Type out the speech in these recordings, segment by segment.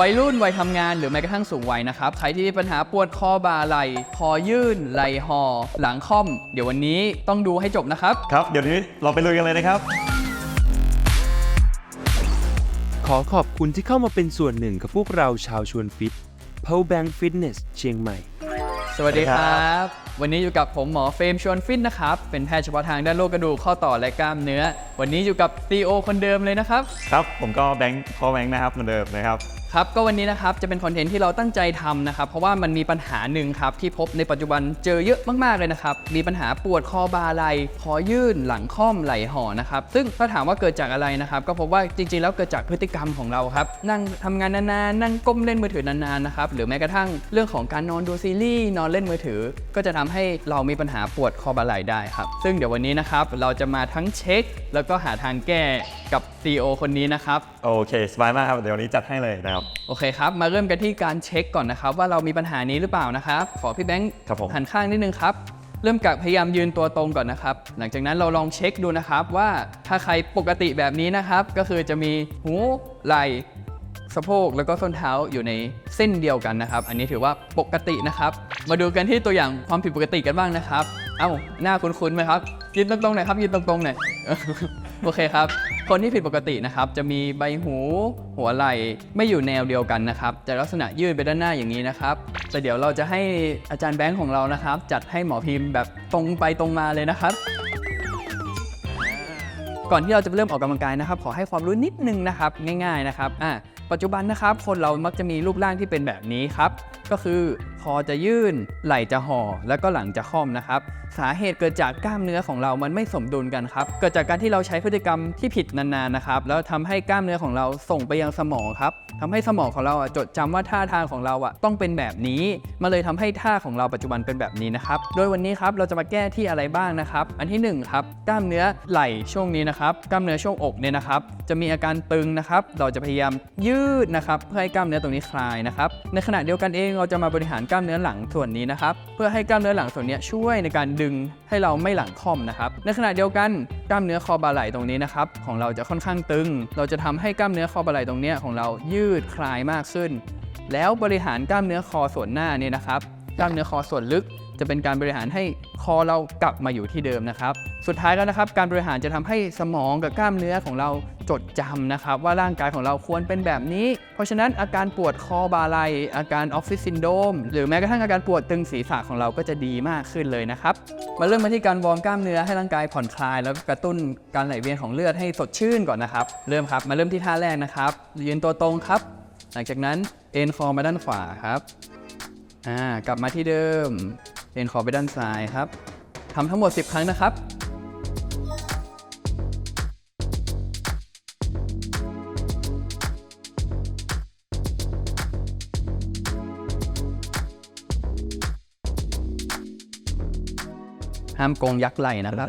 วัยรุ่นวัยทำงานหรือแม้กระทั่งสูงวัยนะครับใครที่มีปัญหาปวดคอบ่าไหล่คอยื่นไหล่หอหลังค่อม เดี๋ยววันนี้ต้องดูให้จบนะครับ ครับ เดี๋ยวนี้เราไปลุยกันเลยนะครับ ขอขอบคุณที่เข้ามาเป็นส่วนหนึ่งกับพวกเราชาวชวนฟิต Power Bank Fitness เชียงใหม่ สวัสดีคสวัสดีครัรับ วันนี้อยู่กับผมหมอเฟรมชวนฟินนะครับ เป็นแพทย์เฉพาะทางด้านโรคกระดูกข้อต่อและกล้ามเนื้อ วันนี้อยู่กับซีโอคนเดิมเลยนะครับ ครับ ผมก็แบงค์พ่อแบงค์นะครับเหมือนเดิมนะครับ ครับก็วันนี้นะครับจะเป็นคอนเทนต์ที่เราตั้งใจทำนะครับเพราะว่ามันมีปัญหาหนึ่งครับที่พบในปัจจุบันเจอเยอะมากๆเลยนะครับมีปัญหาปวดคอบ่าไหล่คอยื่นหลังค่อมไหล่ห่อนะครับซึ่งถ้าถามว่าเกิดจากอะไรนะครับก็พบว่าจริงๆแล้วเกิดจากพฤติกรรมของเราครับนั่งทำงานนานๆนั่งก้มเล่นมือถือนานๆนะครับหรือแม้กระทั่งเรื่องของการนอนดูซีรีส์นอนเล่นมือถือ ก็จะทำให้เรามีปัญหาปวดคอบ่าไหล่ได้ครับซึ่งเดี๋ยววันนี้นะครับเราจะมาทั้งเช็ค แล้วก็หาทางแก้กับ CEO คนนี้นะครับโอเคสบายมากครับเดี๋ยววันนี้จัดให้เลยนะครับโอเคครับ มาเริ่มกันที่การเช็คก่อนนะครับ ว่าเรามีปัญหานี้หรือเปล่านะครับ ขอพี่แบงค์ครับผม หันข้างนิดนึงครับ เริ่มกับพยายามยืนตัวตรงก่อนนะครับ หลังจากนั้นเราลองเช็คดูนะครับว่าถ้าใครปกติแบบนี้นะครับ ก็คือจะมีหูไหล่สะโพกแล้วก็ส้นเท้าอยู่ในเส้นเดียวกันนะครับ อันนี้ถือว่าปกตินะครับ มาดูกันที่ตัวอย่างความผิดปกติกันบ้างนะครับ เอ้าหน้าคุ้นๆไหมครับยืนตรงๆหน่อยครับยืนตรงๆหน่อย โอเคครับ คนที่ผิดปกตินะครับ จะมีใบหูหัวไหล่ไม่อยู่แนวเดียวกันนะครับ จะลักษณะยื่นไปด้านหน้าอย่างนี้นะครับ แต่เดี๋ยวเราจะให้อาจารย์แบงค์ของเรานะครับ จัดให้หมอพิมพ์แบบตรงไปตรงมาเลยนะครับ ก่อนที่เราจะเริ่มออกกำลังกายนะครับ ขอให้ความรู้นิดนึงนะครับ ง่าย ๆนะครับอะปัจจุบันนะครับ คนเรามักจะมีรูปร่างที่เป็นแบบนี้ครับ ก็คือ คอจะยื่น ไหล่จะห่อ แล้วก็หลังจะค่อมนะครับ สาเหตุเกิดจากกล้ามเนื้อของเรามันไม่สมดุลกันครับ เกิดจากการที่เราใช้พฤติกรรมที่ผิดนานๆนะครับ แล้วทำให้กล้ามเนื้อของเราส่งไปยังสมองครับทำให้สมองของเราจดจำว่าท่าทางของเราอะต้องเป็นแบบนี้มาเลยทำให้ท่าของเราปัจจุบันเป็นแบบนี้นะครับ โดยวันนี้ครับเราจะมาแก้ที่อะไรบ้างนะครับ อันที่หนึ่งครับกล้ามเนื้อไหล่ช่วงนี้นะครับ กล้ามเนื้อช่วงอกเนี่ยนะครับ จะมีอาการตึงนะครับ เราจะพยายามยืดนะครับ เพื่อให้กล้ามเนื้อตรงนี้คลายนะครับ ในขณะเดียวกันเองเราจะมาบริหารกล้ามเนื้อหลังส่วนนี้นะครับ เพื่อให้กล้ามเนื้อหลังส่วนนี้ช่วยในการดึงให้เราไม่หลังค่อมนะครับ ในขณะเดียวกันกล้ามเนื้อคอบ่าไหล่ตรงนี้นะครับของเราจะค่อนข้างตึง เราจะทำให้กล้ามเนื้อคอบ่าไหล่ตรงนี้ของเรายืดคลายมากขึ้น แล้วบริหารกล้ามเนื้อคอส่วนหน้านี่นะครับ กล้ามเนื้อคอส่วนลึกจะเป็นการบริหารให้คอเรากลับมาอยู่ที่เดิมนะครับ สุดท้ายแล้วนะครับ การบริหารจะทำให้สมองกับกล้ามเนื้อของเราจดจำนะครับ ว่าร่างกายของเราควรเป็นแบบนี้ เพราะฉะนั้นอาการปวดคอบาไหลอาการออฟฟิศซินโดมหรือแม้กระทั่งอาการปวดตึงศีรษะของเราก็จะดีมากขึ้นเลยนะครับ มาเริ่มมาที่การวอร์มกล้ามเนื้อให้ร่างกายผ่อนคลาย แล้วก็กระตุ้นการไหลเวียนของเลือดให้สดชื่นก่อนนะครับ เริ่มครับมาเริ่มที่ท่าแรกนะครับยืนตัวตรงครับ หลังจากนั้นเอ็นคอมาด้านขวาครับ อ่ากลับมาที่เดิมเอ็นคอไปด้านซ้ายครับทำทั้งหมด 10 ครั้งนะครับห้ามโกงยักษ์ไหลนะครับ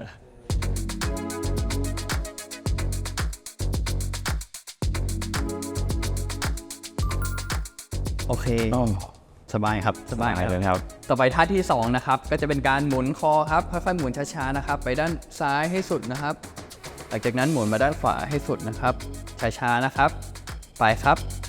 โอเค สบายครับสบายไปครับเลยนะครับ ต่อไปท่าที่2นะครับก็จะเป็นการหมุนคอครับค่อยๆหมุนช้าๆนะครับ ไปด้านซ้ายให้สุดนะครับ หลังจากนั้นหมุนมาด้านขวาให้สุดนะครับช้าๆนะครับ ไปครับ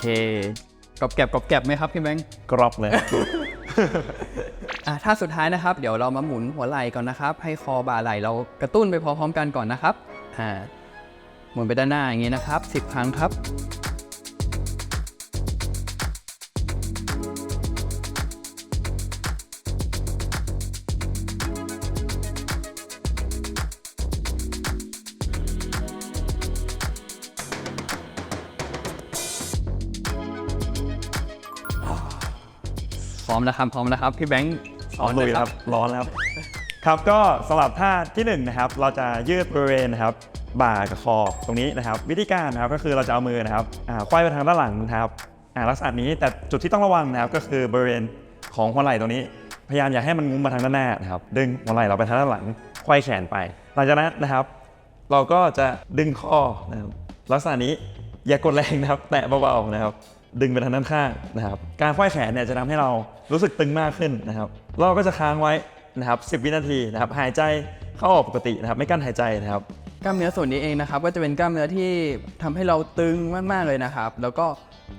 เคกรอบแกรบกรอบแกรบไหมครับพี่แบงค์กรอบเลย อะท่าสุดท้ายนะครับ เดี๋ยวเรามาหมุนหัวไหล่ก่อนนะครับ ให้คอบ่าไหล่เรากระตุ้นไปพร้อมๆกันก่อนนะครับอ่าหมุนไปด้านหน้าอย่างนี้นะครับ 10 ครั้งครับ พร้อมนะครับพร้อมนะครับพี่แบงค์สร้อนลุยหครับ ร้อนแล้วครับครับก็สำหรับท่าที่1นงนะครับเราจะยืดบริเวณนะครับบ่ากับคอตรงนี้นะครับ วิธีการนะครับก็คือเราจะเอามือนะครับอ่าควายไปทางด้านหลังนะครับอ่าลักษณะนี้แต่จุดที่ต้องระวังนะครับก็คือบริเวณของหัวไหล่ตรงนี้ พยายามอย่าให้มันงุ้มมาทางด้านหน้านะครับดึงหัวไหล่เราไปทางด้านหลังไขว้แขนไป หลังจากนั้นนะครับ เราก็จะดึงข้อนะครับลักษณะนี้อย่ากดแรงนะครับ แตะเบาๆนะครับ ดึงไปทางด้านข้างนะครับ การไขว้แขนเนี่ยจะทำให้เรารู้สึกตึงมากขึ้นนะครับ เราก็จะค้างไว้นะครับ10 วินาทีนะครับหายใจเข้าออกปกตินะครับไม่กั้นหายใจนะครับกล้ามเนื้อส่วนนี้เองนะครับ ก็จะเป็นกล้ามเนื้อที่ทำให้เราตึงมากๆเลยนะครับ แล้วก็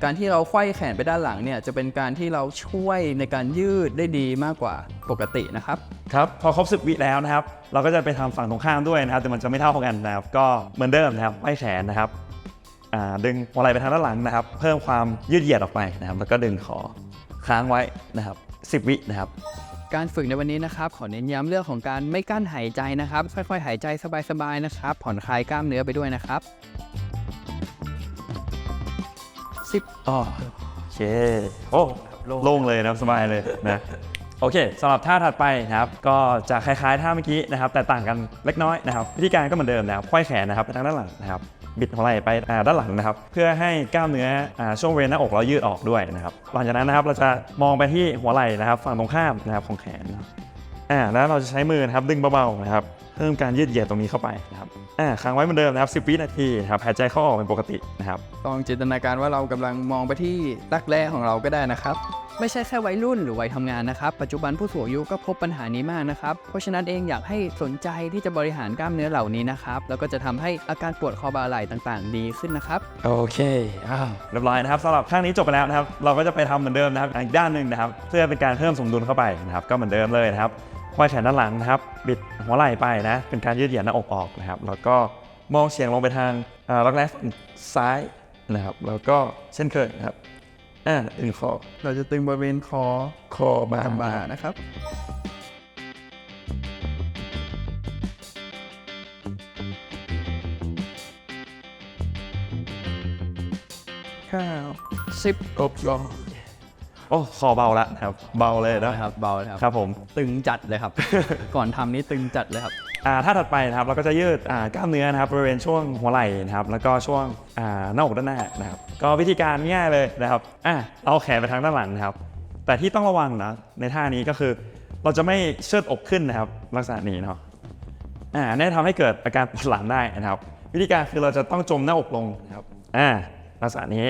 การที่เราไขว้แขนไปด้านหลังเนี่ยจะเป็นการที่เราช่วยในการยืดได้ดีมากกว่าปกตินะครับครับพอครบ10วิแล้วนะครับ เราก็จะไปทำฝั่งตรงข้ามด้วยนะครับ แต่มันจะไม่เท่ากันนะครับ ก็เหมือนเดิมนะครับไขว้แขนนะครับอ่า ดึงหัวไหล่ไปทางด้านหลังนะครับ เพิ่มความยืดเหยียดออกไปนะครับ แล้วก็ดึงคอค้างไว้นะครับ 10 วินะครับการฝึกในวันนี้นะครับ ขอเน้นย้ำเรื่องของการไม่กั้นหายใจนะครับ ค่อยๆ หายใจสบายๆนะครับ ผ่อนคลายกล้ามเนื้อไปด้วยนะครับสิบอ๋อโอเคโอ้โล่งโล่งเลยนะครับสบายเลยนะโอเคสำหรับท่าถัดไปนะครับ ก็จะคล้ายๆท่าเมื่อกี้นะครับ แต่ต่างกันเล็กน้อยนะครับ วิธีการก็เหมือนเดิมนะครับไขว้แขนนะครับไปทางด้านหลังนะครับ บิดหัวไหล่ไปด้านหลังนะครับ เพื่อให้กล้ามเนื้อช่วงเวณหน้าอกเรายืดออกด้วยนะครับหลังจากนั้นนะครับเราจะมองไปที่หัวไหล่นะครับ ฝั่งตรงข้ามนะครับของแขนอ่าแล้วเราจะใช้มือนะครับดึงเบาๆนะครับเพิ่มการยืดเหยียดตรงนี้เข้าไปนะครับอ่าค้างไว้เหมือนเดิมนะครับ10วินาทีนะครับหายใจเข้าออกเป็นปกตินะครับลองจินตนาการว่าเรากำลังมองไปที่รักแร้ของเราก็ได้นะครับ ไม่ใช่แค่วัยรุ่นหรือวัยทำงานนะครับ ปัจจุบันผู้สูงอายุก็พบปัญหานี้มากนะครับ เพราะฉะนั้นเองอยากให้สนใจที่จะบริหารกล้ามเนื้อเหล่านี้นะครับ แล้วก็จะทำให้อาการปวดคอบ่าไหล่ต่างๆ ดีขึ้นนะครับ โอเคอ้าวเรียบร้อยนะครับสำหรับข้างนี้จบไปแล้วนะครับ เราก็จะไปทำเหมือนเดิมนะครับ อีกด้านหนึ่งนะครับ เพื่อเป็นการเพิ่มสมดุลเข้าไปนะครับ ก็เหมือนเดิมเลยนะครับไขว้แขนด้านหลังนะครับ บิดหัวไหล่ไปนะ เป็นการยืดเหยียดหน้าอกออกนะครับ แล้วก็มองเฉียงลงไปทางรักแร้ซ้ายนะครับ แล้วก็เช่นเคยนะครับ อ่าดึงคอ เราจะตึงบริเวณคอ คอบ่าบ่านะครับ ข้าวสิบกบลองโอ้คอเบาแล้วนะครับ เบาเลยนะนะครับ เบาเลยครับ ครับผม ตึงจัดเลยครับ ก่อนทำนี้ตึงจัดเลยครับ อ่าถ้าถัดไปนะครับเราก็จะยืดกล้ามเนื้อนะครับบริเวณช่วงหัวไหล่นะครับแล้วก็ช่วงหน้าอกด้านหน้านะครับก็วิธีการง่ายเลยนะครับอะเอาแขนไปทางด้านหลังนะครับ แต่ที่ต้องระวังนะในท่านี้ก็คือเราจะไม่เชิดอกขึ้นนะครับลักษณะนี้เนาะอ่านี่ทำให้เกิดอาการปวดหลังได้นะครับ วิธีการคือเราจะต้องจมหน้าอกลงนะครับอ่าลักษณะนี้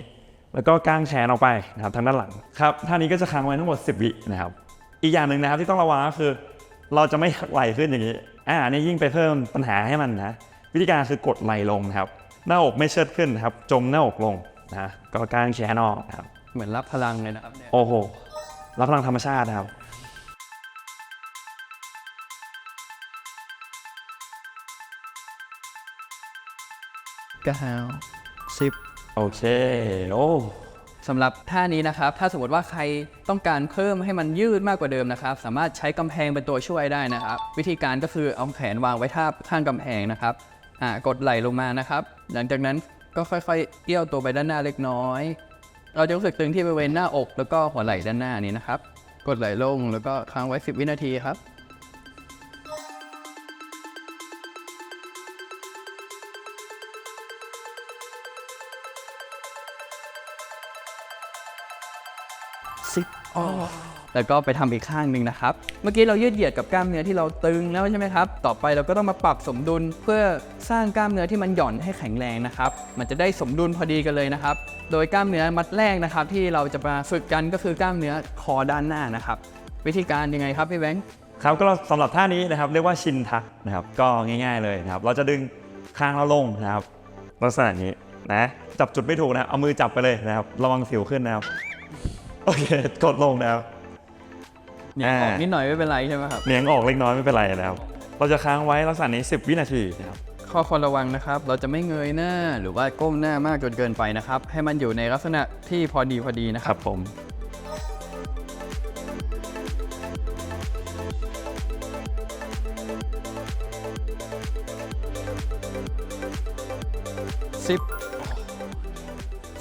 แล้วก็กางแขนออกไปนะครับทางด้านหลังครับท่านี้ก็จะค้างไว้ทั้งหมด 10 วินะครับ อีกอย่างหนึ่งนะครับที่ต้องระวังก็คือ เราจะไม่ไหลขึ้นอย่างนี้ อ่าอันนี่ยิ่งไปเพิ่มปัญหาให้มันนะวิธีการคือกดไหลลงนะครับ หน้าอกไม่เชิดขึ้นนะครับ จมหน้าอกลงนะก็กางแขนออกนะครับเหมือนรับพลังเลยนะครับเนี่ยโอ้โหรับพลังธรรมชาตินะครับเก้าสิบโอเค โอ้ สำหรับท่านี้นะครับ ถ้าสมมติว่าใครต้องการเพิ่มให้มันยืดมากกว่าเดิมนะครับ สามารถใช้กำแพงเป็นตัวช่วยได้นะครับ วิธีการก็คือเอาแขนวางไว้ท่าข้างกำแพงนะครับอ่ากดไหลลงมานะครับ หลังจากนั้นก็ค่อยๆเอี้ยวตัวไปด้านหน้าเล็กน้อย เราจะรู้สึกตึงที่บริเวณหน้าอก แล้วก็หัวไหล่ด้านหน้านี้นะครับ กดไหลลงแล้วก็ค้างไว้ 10 วินาทีครับ สิบอ๋อแล้วก็ไปทำอีกข้างหนึ่งนะครับ เมื่อกี้เรายืดเหยียดกับกล้ามเนื้อที่เราตึงแล้วใช่ไหมครับ ต่อไปเราก็ต้องมาปรับสมดุลเพื่อสร้างกล้ามเนื้อที่มันหย่อนให้แข็งแรงนะครับ มันจะได้สมดุลพอดีกันเลยนะครับ โดยกล้ามเนื้อมัดแรกนะครับ ที่เราจะมาฝึกกันก็คือกล้ามเนื้อคอด้านหน้านะครับ วิธีการยังไงครับพี่แบงค์ครับก็สำหรับท่านี้นะครับเรียกว่าชินทักนะครับ ก็ง่าย ๆเลยนะครับ เราจะดึงคางเราลงนะครับลักษณะนี้นะจับจุดไม่ถูกนะเอามือจับไปเลยนะครับ ระวังสิวขึ้นนะครับ โอเคกดลงนะครับเนี่ยออกนิดหน่อยไม่เป็นไรใช่ไหมครับเนียงออกเล็กน้อยไม่เป็นไรนะครับ เราจะค้างไว้ลักษณะนี้ 10 วินาทีนะครับ ข้อควรระวังนะครับ เราจะไม่เงยหน้าหรือว่าก้มหน้ามากจนเกินไปนะครับ ให้มันอยู่ในลักษณะที่พอดีพอดีนะคครับรับผม สิบ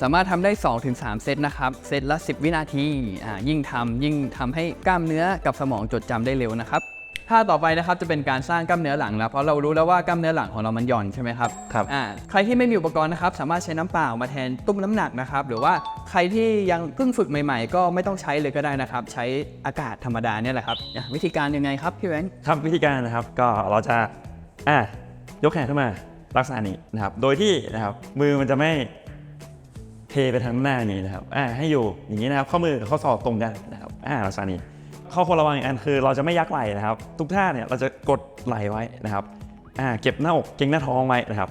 สามารถทำได้ 2-3 เซตนะครับ เซตละ 10 วินาทีอ่ายิ่งทำยิ่งทำให้กล้ามเนื้อกับสมองจดจำได้เร็วนะครับท่าต่อไปนะครับจะเป็นการสร้างกล้ามเนื้อหลังแล้วเพราะเรารู้แล้วว่ากล้ามเนื้อหลังของเรามันหย่อนใช่ไหมครับครับอ่าใครที่ไม่มีอุปกรณ์นะครับสามารถใช้น้ำเปล่ามาแทนตุ้มน้ำหนักนะครับหรือว่าใครที่ยังเพิ่งฝึกใหม่ๆ ก็ไม่ต้องใช้เลยก็ได้นะครับ ใช้อากาศธรรมดาเนี่ยแหละครับอะวิธีการยังไงครับพี่แบงค์ครับวิธีการนะครับก็เราจะอะยกแขนขึ้นมาลักษณะนี้นะครับโดยที่นะครับมือมันจะไม่ เทไปทางหน้านี้นะครับอ่าให้อยู่อย่างนี้นะครับ ข้อมือกับข้อศอกตรงกันนะครับอ่าลักษณะนี้ข้อควรระวังอีกอันคือเราจะไม่ยักไหล่นะครับ ทุกท่าเนี่ยเราจะกดไหล่ไว้นะครับอ่าเก็บหน้าอกเก่งหน้าท้องไว้นะครับ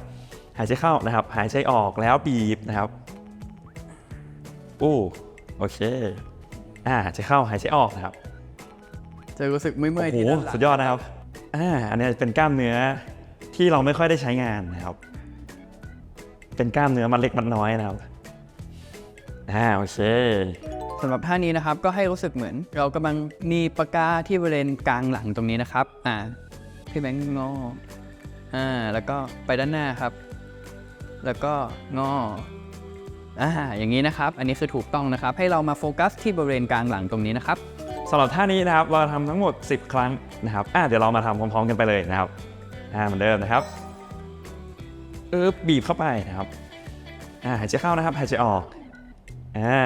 หายใจเข้านะครับ หายใจออกแล้วบีบนะครับอู้โอเคอ่าหายใจเข้าหายใจออกนะครับจะรู้สึกเมื่อยๆโอ้ที่โหด้านหลังสุดยอดนะครับอ่าอันนี้เป็นกล้ามเนื้อที่เราไม่ค่อยได้ใช้งานนะครับ เป็นกล้ามเนื้อมันเล็กมันน้อยนะครับ อ่าโอเคสำหรับท่านี้นะครับก็ให้รู้สึกเหมือน เรากำลังมีปากกาที่บริเวณกลางหลังตรงนี้นะครับอ่าพี่แบงค์งออ่าแล้วก็ไปด้านหน้าครับ แล้วก็งออ่าอย่างนี้นะครับ อันนี้คือถูกต้องนะครับ ให้เรามาโฟกัสที่บริเวณกลางหลังตรงนี้นะครับสำหรับท่านี้นะครับเราทำทั้งหมด 10 ครั้งนะครับอ่าเดี๋ยวเรามาทำพร้อมๆกันไปเลยนะครับอ่าเหมือนเดิมนะครับเอ๊บบีบเข้าไปนะครับอ่าหายใจเข้านะครับหายใจออก อ่า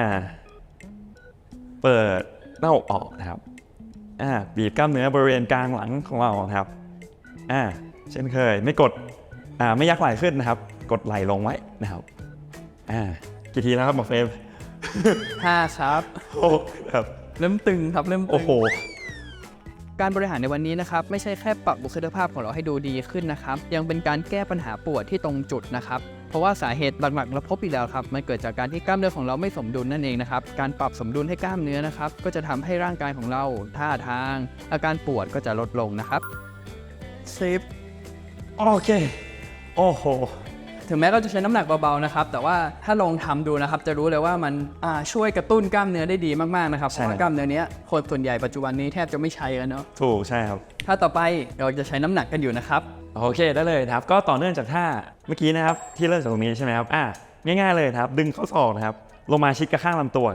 เปิดหน้าอกออกนะครับ อ่า บีบกล้ามเนื้อบริเวณกลางหลังของเรานะครับ อ่า เช่นเคย ไม่กด อ่า ไม่ยักไหล่ขึ้นนะครับ กดไหล่ลงไว้นะครับ อ่า กี่ทีแล้วครับหมอเฟรม5ครับโอ้ครับ เริ่มตึงครับเริ่มตึง โอ้โห การบริหารในวันนี้นะครับ ไม่ใช่แค่ปรับบุคลิกภาพของเราให้ดูดีขึ้นนะครับ ยังเป็นการแก้ปัญหาปวดที่ตรงจุดนะครับเพ ราะว่าสาเหตุหลักๆเราพบอีกแล้วครับมันเกิดจากการที่กล้ามเนื้อของเราไม่สมดุลนั่นเองนะครับการปรับสมดุลให้กล้ามเนื้อนะครับก็จะทำให้ร่างกายของเราท่าทาง อาการปวดก็จะลดลงนะครับสิบโอเคโอ้โหถึงแม้เราจะใช้น้ำหนักเบาๆนะครับ แต่ว่าถ้าลองทำดูนะครับ จะรู้เลยว่ามันอ่าช่วยกระตุ้นกล้ามเนื้อได้ดีมากๆนะครับเพใช่ราะว่ากล้ามเนื้อเนี้ยคนส่วนใหญ่ปัจจุบันนี้แทบจะไม่ใช้กันเนาะถูกใช่ครับ ถ้าต่อไปเราจะใช้น้ำหนักกันอยู่นะครับ โอเคได้เลยนะครับ ก็ต่อเนื่องจากท่าเมื่อกี้นะครับที่เริ่มจากตรงนี้ใช่ไหมครับอ่าง่ายๆเลยครับ ดึงข้อศอกนะครับลงมาชิดกับข้างลำตัว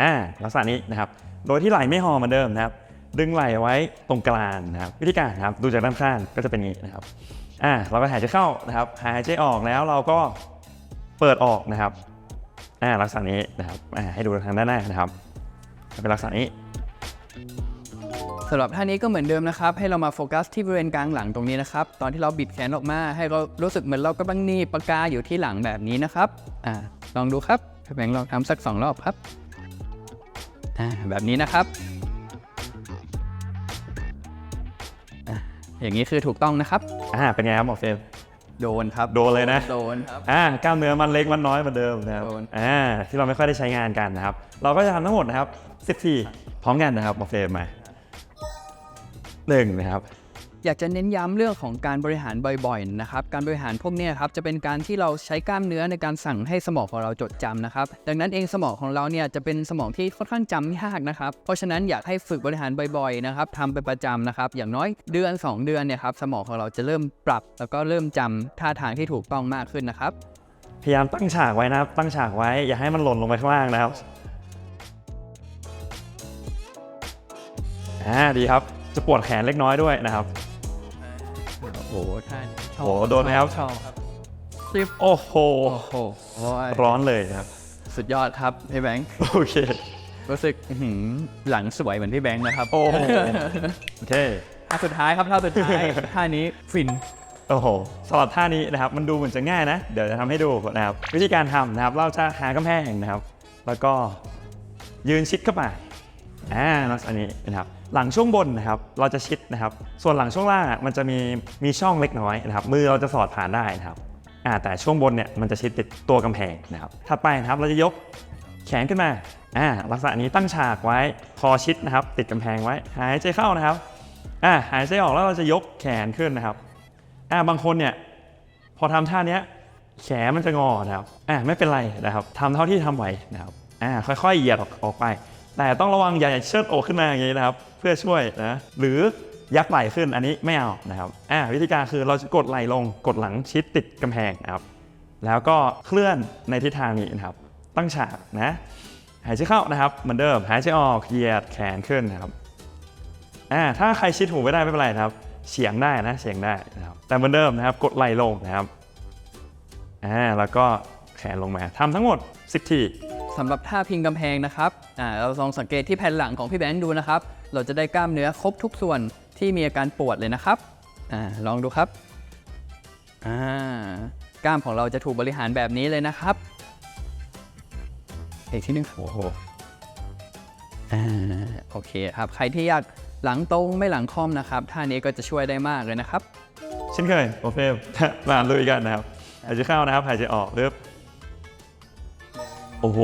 อ่าลักษณะนี้นะครับ โดยที่ไหล่ไม่ห่อเหมือนเดิมนะครับ ดึงไหล่ไว้ตรงกลางนะครับ วิธีการนะครับดูจากด้านข้างก็จะเป็นงนี้นะครับอ่าเราก็หายใจเข้านะครับ หายใจออกแล้วเราก็เปิดออกนะครับอ่าลักษณะนี้นะครับอ่าให้ดูทางด้านหน้านะครับเป็นลักษณะนี้ สำหรับท่านี้ก็เหมือนเดิมนะครับ ให้เรามาโฟกัสที่บริเวณกลางหลังตรงนี้นะครับ ตอนที่เราบิดแขนออกมา ให้เรารู้สึกเหมือนเรากำลังหนีบปากกาอยู่ที่หลังแบบนี้นะครับอ่าลองดูครับพี่แบงค์ลองทำสักสองรอบครับอ่าแบบนี้นะครับอะอย่างนี้คือถูกต้องนะครับ อ่าเป็นไงครับหมอเฟรมโดนครับโดนเลยนะ โดนครับ อ่ากล้ามเนื้อมันเล็กมันน้อยเหมือนเดิมนะครับโดน อ่าที่เราไม่ค่อยได้ใช้งานกันนะครับ เราก็จะทำทั้งหมดนะครับ14พร้อมกันนะครับมาเฟรมมา หนึ่งนะครับอยากจะเน้นย้ำเรื่องของการบริหารบ่อยๆนะครับ การบริหารพวกเนี้ยครับจะเป็นการที่เราใช้กล้ามเนื้อในการสั่งให้สมองของเราจดจำนะครับ ดังนั้นเองสมองของเราเนี่ยจะเป็นสมองที่ค่อนข้างจำยากนะครับ เพราะฉะนั้นอยากให้ฝึกบริหารบ่อยๆนะครับทำเป็นประจำนะครับ อย่างน้อยเดือน 2 เดือนเนี่ยครับสมองของเราจะเริ่มปรับ แล้วก็เริ่มจำท่าทางที่ถูกต้องมากขึ้นนะครับ พยายามตั้งฉากไว้นะครับตั้งฉากไว้อย่าให้มันหล่นลงไปข้างล่างนะครับอ่าดีครับ จะปวดแขนเล็กน้อยด้วยนะครับ โอ้โหท่านี้โอ้โหโดนไหมครับ ชอบครับโอ้โห โอ้โหโอ้ยร้อนเลยนะครับ สุดยอดครับพี่แบงค์โอเค รู้สึกอื้อหือหลังสวยเหมือนพี่แบงค์นะครับโอ้โห โอเค ท่าสุดท้ายครับท่าสุดท้ายท่านี้ฟิน โอ้โหสำหรับท่านี้นะครับ มันดูเหมือนจะง่ายนะ เดี๋ยวจะทำให้ดูนะครับ วิธีการทำนะครับ เราจะหากำแพงนะครับ แล้วก็ยืนชิดเข้าไป อ่าลักษณะนี้นะครับหลังช่วงบนนะครับเราจะชิดนะครับ ส่วนหลังช่วงล่างอะมันจะมีมีช่องเล็กน้อยนะครับ มือเราจะสอดผ่านได้นะครับอ่าแต่ช่วงบนเนี่ยมันจะชิดติดตัวกำแพงนะครับถัดไปนะครับเราจะยกแขนขึ้นมาอ่าลักษณะนี้ตั้งฉากไว้คอชิดนะครับ ติดกำแพงไว้ หายใจเข้านะครับอ่าหายใจออกแล้วเราจะยกแขนขึ้นนะครับอ่าบางคนเนี่ยพอทำท่าเนี้ยแขนมันจะงอนะครับอ่าไม่เป็นไรนะครับทำเท่าที่ทำไหวนะครับอ่าค่อยๆเหยียดออกออกไป แต่ต้องระวังอย่าเชิดอกขึ้นมาอย่างนี้นะครับ เพื่อช่วยนะหรือยักไหล่ขึ้นอันนี้ไม่เอานะครับอ่าวิธีการคือเราจะกดไหล่ลงกดหลังชิดติดกำแพงนะครับ แล้วก็เคลื่อนในทิศทางนี้นะครับ ตั้งฉากนะหายใจเข้านะครับเหมือนเดิมหายใจออกเหยียดแขนขึ้นนะครับอ่าถ้าใครชิดหูไม่ได้ไม่เป็นไรนะครับเฉียงได้นะเฉียงได้นะครับแต่เหมือนเดิมนะครับ กดไหล่ลงนะครับอ่าแล้วก็แขนลงมาทำทั้งหมด 10 ที สำหรับท่าพิงกำแพงนะครับอ่าเราลองสังเกตที่แผ่นหลังของพี่แบงค์ดูนะครับ เราจะได้กล้ามเนื้อครบทุกส่วนที่มีอาการปวดเลยนะครับอาลองดูครับอ่ากล้ามของเราจะถูกบริหารแบบนี้เลยนะครับอีกทีหนึงโอ้โหอ่าโอเคครับ ใครที่อยากหลังตรงไม่หลังค่อมนะครับ ท่านี้ก็จะช่วยได้มากเลยนะครับ เช่นเคยโอเคมาลุยกันนะครับหายใจเข้านะครับหายใจออกเริ่ม โอ้โห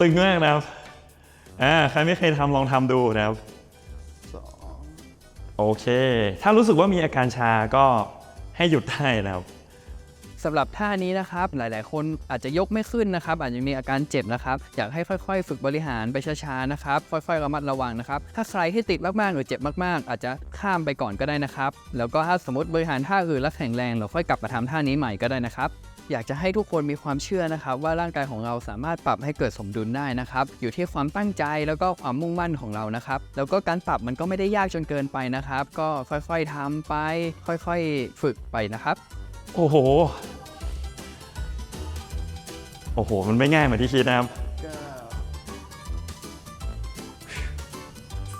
ตึงมากนะครับ อ่า ใครไม่เคยทำลองทำดูนะครับ โอเค ถ้ารู้สึกว่ามีอาการชาก็ให้หยุดได้นะครับสำหรับท่านี้นะครับหลาย ๆ คนอาจจะยกไม่ขึ้นนะครับ อาจจะมีอาการเจ็บนะครับ อยากให้ค่อย ๆ ฝึกบริหารไปช้า ๆ นะครับ ค่อย ๆ ระมัดระวังนะครับ ถ้าใครที่ติดมาก ๆ หรือเจ็บมาก ๆ อาจจะข้ามไปก่อนก็ได้นะครับ แล้วก็ถ้าสมมติบริหารท่าอื่นแล้วแข็งแรง เราค่อยกลับมาทำท่านี้ใหม่ก็ได้นะครับ อยากจะให้ทุกคนมีความเชื่อนะครับ ว่าร่างกายของเราสามารถปรับให้เกิดสมดุลได้นะครับ อยู่ที่ความตั้งใจแล้วก็ความมุ่งมั่นของเรานะครับ แล้วก็การปรับมันก็ไม่ได้ยากจนเกินไปนะครับ ก็ค่อยๆทำไป ค่อยๆ ฝึกไปนะครับ โอ้โห โอ้โห มันไม่ง่ายเหมือนที่คิดนะครับ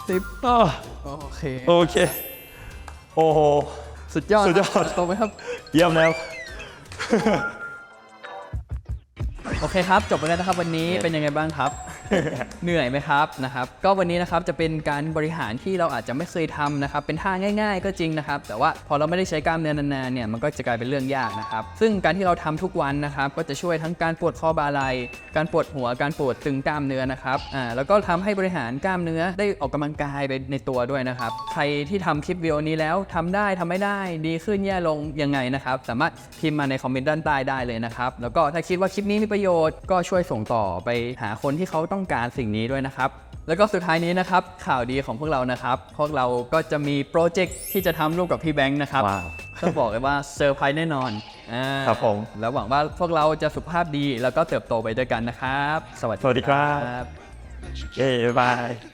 สิบอ้อโอเคโอเค โอ้โห สุดยอดสุดยอดตรงไหมครับ เยี่ยมแล้ว โอเคครับ จบไปแล้วนะครับวันนี้เป็นยังไงบ้างครับ เหนื่อยไหมครับนะครับ ก็วันนี้นะครับจะเป็นการบริหารที่เราอาจจะไม่เคยทำนะครับ เป็นท่าง่าย ๆ ก็จริงนะครับ แต่ว่าพอเราไม่ได้ใช้กล้ามเนื้อนานๆเนี่ยมันก็จะกลายเป็นเรื่องยากนะครับ ซึ่งการที่เราทำทุกวันนะครับ ก็จะช่วยทั้งการปวดคอบาไหลการปวดหัวการปวดตึงกล้ามเนื้อนะครับอ่าแล้วก็ทำให้บริหารกล้ามเนื้อได้ออกกำลังกายไปในตัวด้วยนะครับ ใครที่ทำคลิปวิดีโอนี้แล้วทำได้ทำไม่ได้ดีขึ้นแย่ลงยังไงนะครับ สามารถพิมพ์มาในคอมเมนต์ด้านใต้ได้เลยนะครับแล้วก็ถ้าคิดว่าคลิปนี้มีประโยชน์ก็ช่วยส่งต่อไปหาคนที่เขาต้องการสิ่งนี้ด้วยนะครับ แล้วก็สุดท้ายนี้นะครับข่าวดีของพวกเรานะครับ พวกเราก็จะมีโปรเจกต์ที่จะทำร่วมกับพี่แบงค์นะครับ ว้าว ต้องบอกเลยว่าเซอร์ไพรส์แน่นอนอ่าครับผม แล้วหวังว่าพวกเราจะสุขภาพดีแล้วก็เติบโตไปด้วยกันนะครับ สวัสดีสวัสดีครับครับเย้บ๊ายบาย